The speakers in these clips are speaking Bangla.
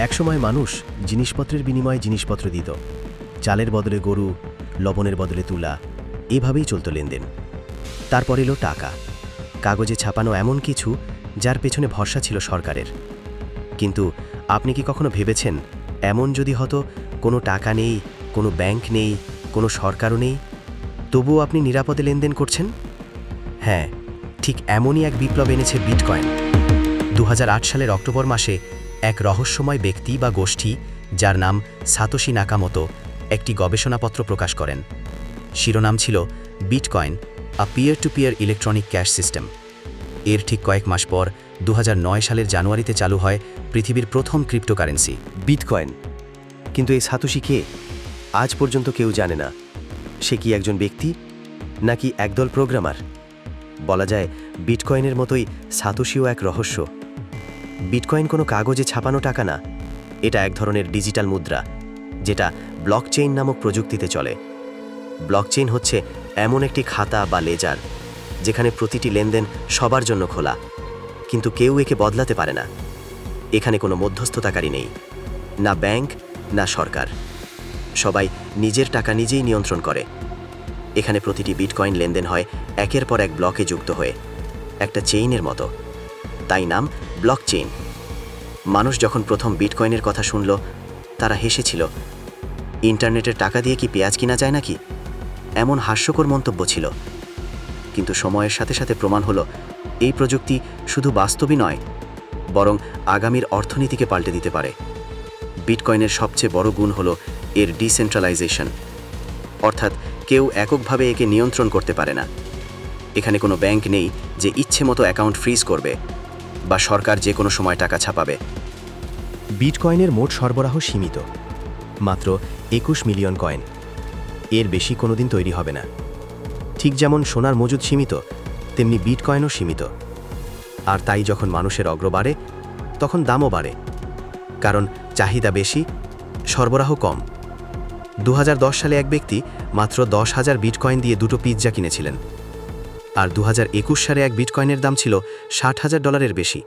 একসময় মানুষ জিনিসপত্রের বিনিময়ে জিনিসপত্র দিত। চালের বদলে গরু, লবণের বদলে তুলা, এভাবেই চলত লেনদেন। তারপর এলো টাকা। কাগজে ছাপানো এমন কিছু যার পেছনে ভরসা ছিল সরকারের। কিন্তু আপনি কি কখনো ভেবেছেন, এমন যদি হতো, কোনো টাকা নেই, কোনো ব্যাংক নেই, কোনো সরকারও নেই? তবুও আপনি নিরাপদে লেনদেন করছেন? হ্যাঁ ঠিক এমনই এক বিপ্লব এনেছে বিটকয়েন। দু হাজার আট সালের অক্টোবর মাসে এক রহস্যময় ব্যক্তি বা গোষ্ঠী যার নাম সাতোশি নাকামতো একটি গবেষণাপত্র প্রকাশ করেন। শিরোনাম ছিল Bitcoin, a peer to peer electronic cash system. এর ঠিক কয়েক মাস পর দু হাজার নয় সালের জানুয়ারিতে চালু হয় পৃথিবীর প্রথম ক্রিপ্টোকারেন্সি। বিটকয়েন? কিন্তু এই সাতোশি কে? আজ পর্যন্ত কেউ জানে না। সে কি একজন ব্যক্তি, নাকি একদল প্রোগ্রামার? বলা যায় বিটকয়েনের মতোই সাতোশিও এক রহস্য। বিটকয়েন কোনো কাগজে ছাপানো টাকা না। এটা এক ধরনের ডিজিটাল মুদ্রা, যেটা ব্লকচেইন নামক প্রযুক্তিতে চলে। ব্লকচেইন হচ্ছে এমন একটি খাতা বা লেজার, যেখানে প্রতিটি লেনদেন সবার জন্য খোলা, কিন্তু কেউ একে বদলাতে পারে না। এখানে কোনো মধ্যস্থতাকারী নেই, না ব্যাংক, না সরকার। সবাই নিজের টাকা নিজেই নিয়ন্ত্রণ করে। এখানে প্রতিটি বিটকয়েন লেনদেন হয় একের পর এক ব্লকে যুক্ত হয়ে, একটা চেইনের মতো। তাই নাম ব্লক চেইন মানুষ যখন প্রথম বিটকয়েনের কথা শুনল, তারা হেসেছিল ইন্টারনেটের টাকা দিয়ে কি পেঁয়াজ কিনা যায় নাকি? এমন হাস্যকর মন্তব্য ছিল। কিন্তু সময়ের সাথে সাথে প্রমাণ হলো, এই প্রযুক্তি শুধু বাস্তবই নয়, বরং আগামীর অর্থনীতিকে পাল্টে দিতে পারে। বিটকয়েনের সবচেয়ে বড় গুণ হলো এর ডিসেন্ট্রালাইজেশন অর্থাৎ কেউ এককভাবে একে নিয়ন্ত্রণ করতে পারে না। এখানে কোনো ব্যাংক নেই যে ইচ্ছে মতো অ্যাকাউন্ট ফ্রিজ করবে। বা সরকার যে কোনো সময় টাকা ছাপাবে। বিটকয়েনের মোট সরবরাহ সীমিত। মাত্র একুশ মিলিয়ন কয়েন। এর বেশি কোনোদিন তৈরি হবে না। ঠিক যেমন সোনার মজুদ সীমিত, তেমনি বিটকয়েনও সীমিত। আর তাই যখন মানুষের অগ্র বাড়ে, তখন দামও বাড়ে। কারণ চাহিদা বেশি, সরবরাহ কম। দু হাজার দশ সালে এক ব্যক্তি মাত্র দশ হাজার বিটকয়েন দিয়ে দুটো পিৎজা কিনেছিলেন। আর দু হাজার একুশ সালে এক বিটকয়েনের দাম ছিল ষাট হাজার ডলারের বেশি।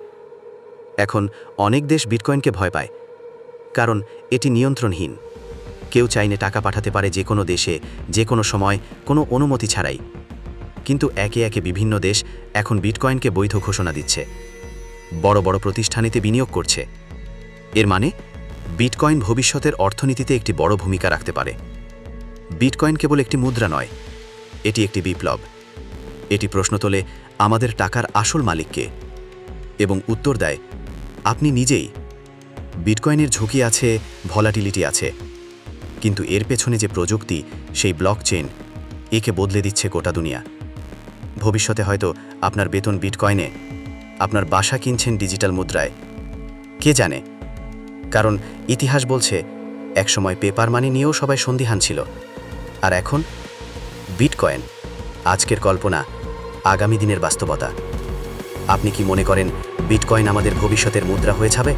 এখন অনেক দেশ বিটকয়েনকে ভয় পায়, কারণ এটি নিয়ন্ত্রণহীন। কেউ চাইলে টাকা পাঠাতে পারে যে কোনো দেশে, যে কোনো সময়, কোনো অনুমতি ছাড়াই। কিন্তু একে একে বিভিন্ন দেশ এখন বিটকয়েনকে বৈধ ঘোষণা দিচ্ছে। বড় বড় প্রতিষ্ঠানেতে বিনিয়োগ করছে। এর মানে বিটকয়েন ভবিষ্যতের অর্থনীতিতে একটি বড় ভূমিকা রাখতে পারে। বিটকয়েন কেবল একটি মুদ্রা নয়, এটি একটি বিপ্লব। এটি প্রশ্ন তোলে আমাদের টাকার আসল মালিককে এবং উত্তর দেয়, আপনি নিজেই। বিটকয়েনের ঝুঁকি আছে, ভলাটিলিটি আছে। কিন্তু এর পেছনে যে প্রযুক্তি, সেই ব্লকচেন একে বদলে দিচ্ছে গোটা দুনিয়া। ভবিষ্যতে হয়তো আপনার বেতন বিটকয়েনে, আপনার বাসা কিনছেন ডিজিটাল মুদ্রায়। কে জানে? কারণ ইতিহাস বলছে, একসময় পেপার মানি নিয়েও সবাই সন্দিহান ছিল। আর এখন, বিটকয়েন। আজকের কল্পনা, আগামী দিনের বাস্তবতা। আপনি কি মনে করেন, বিটকয়েন আমাদের ভবিষ্যতের মুদ্রা হয়ে যাবে?